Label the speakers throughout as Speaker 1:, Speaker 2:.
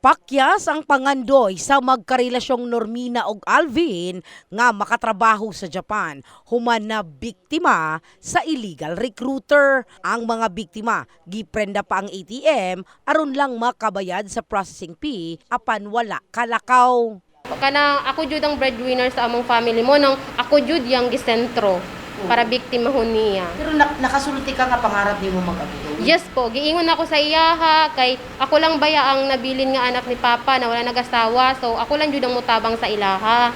Speaker 1: Pakyas ang pangandoy sa magkarelasyong Normina ug Alvin nga makatrabaho sa Japan human na biktima sa illegal recruiter. Ang mga biktima giprenda pa ang ATM aron lang makabayad sa processing fee apan wala kalakaw.
Speaker 2: Kana ako jud ang breadwinner sa among family mo nang ako jud yang gisentro para biktima ho niya.
Speaker 1: Pero nakasulti ka nga pangarap di mo mag-abito.
Speaker 2: Yes po, giingon ako sa iya ha kay ako lang baya ang nabilin nga anak ni papa na wala nagasawa so ako lang jud ang mutabang sa ilaha.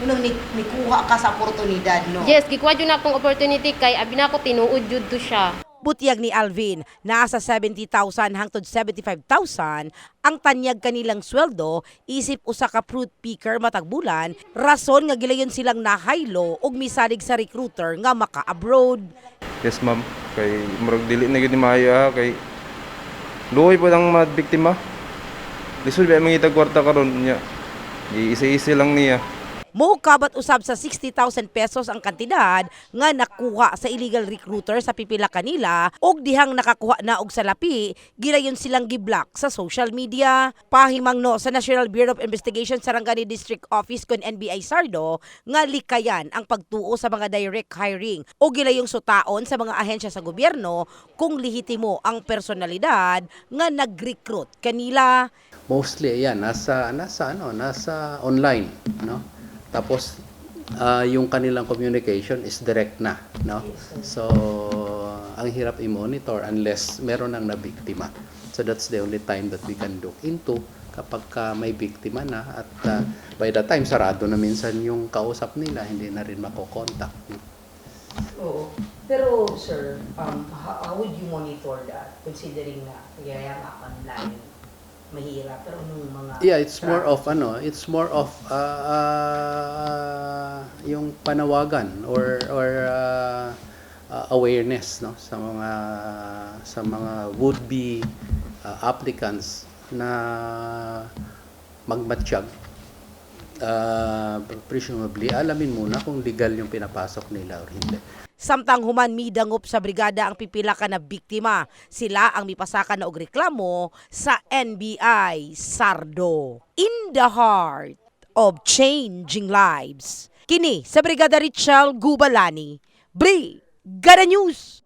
Speaker 1: Munang ni, nikuha ka sa oportunidad, no?
Speaker 2: Yes, gikuha jud na akong opportunity kay abi na ako tinuod jud to siya.
Speaker 1: Butyag ni Alvin, nasa 70,000 hangtod 75,000 ang tanyag kanilang sweldo isip usa ka fruit picker matag bulan, rason nga gilayon silang nahaylo og misalig sa recruiter nga maka-abroad.
Speaker 3: Yes, ma'am. Kay murag dili na gyud ni maayo ha kay luoy po ang mga biktima. Lisod ba mangita kwarta karon niya. Giisi-isi lang niya.
Speaker 1: Mukabat usab sa 60,000 pesos ang kantidad nga nakuha sa illegal recruiter sa pipila kanila og dihang nakakuha na og salapi gilayon silang giblock sa social media. Pahimang no sa National Bureau of Investigation Sarangani District Office kon NBI Sardo nga likayan ang pagtuo sa mga direct hiring o gilayong sutaon sa mga ahensya sa gobyerno kung lehitimo ang personalidad nga nag-recruit kanila.
Speaker 4: Mostly yan nasa nasa ano nasa online no tapos ah, yung kanilang communication is direct na no so ang hirap i-monitor unless meron nang nabiktima so that's the only time that we can look into kapag ka may biktima na at ah, by the time sarado na minsan yung kausap nila hindi na rin makokontak?
Speaker 1: Oo. Pero sir, um, how, how would you monitor that considering na kaya nga online mahirap pero nung mga
Speaker 4: Yeah, it's more of ano, it's more of uh, uh, yung panawagan or or uh, uh, awareness no? Sa mga sa mga would be applicants na magmatsyag uh, presumably alamin muna kung legal yung pinapasok nila or hindi.
Speaker 1: Samtang human midangop sa brigada ang pipila ka na biktima, sila ang mipasaka na og reklamo sa NBI Sardo. In the heart of changing lives. Kini sa Brigada Richel Gubalani. Brigada News!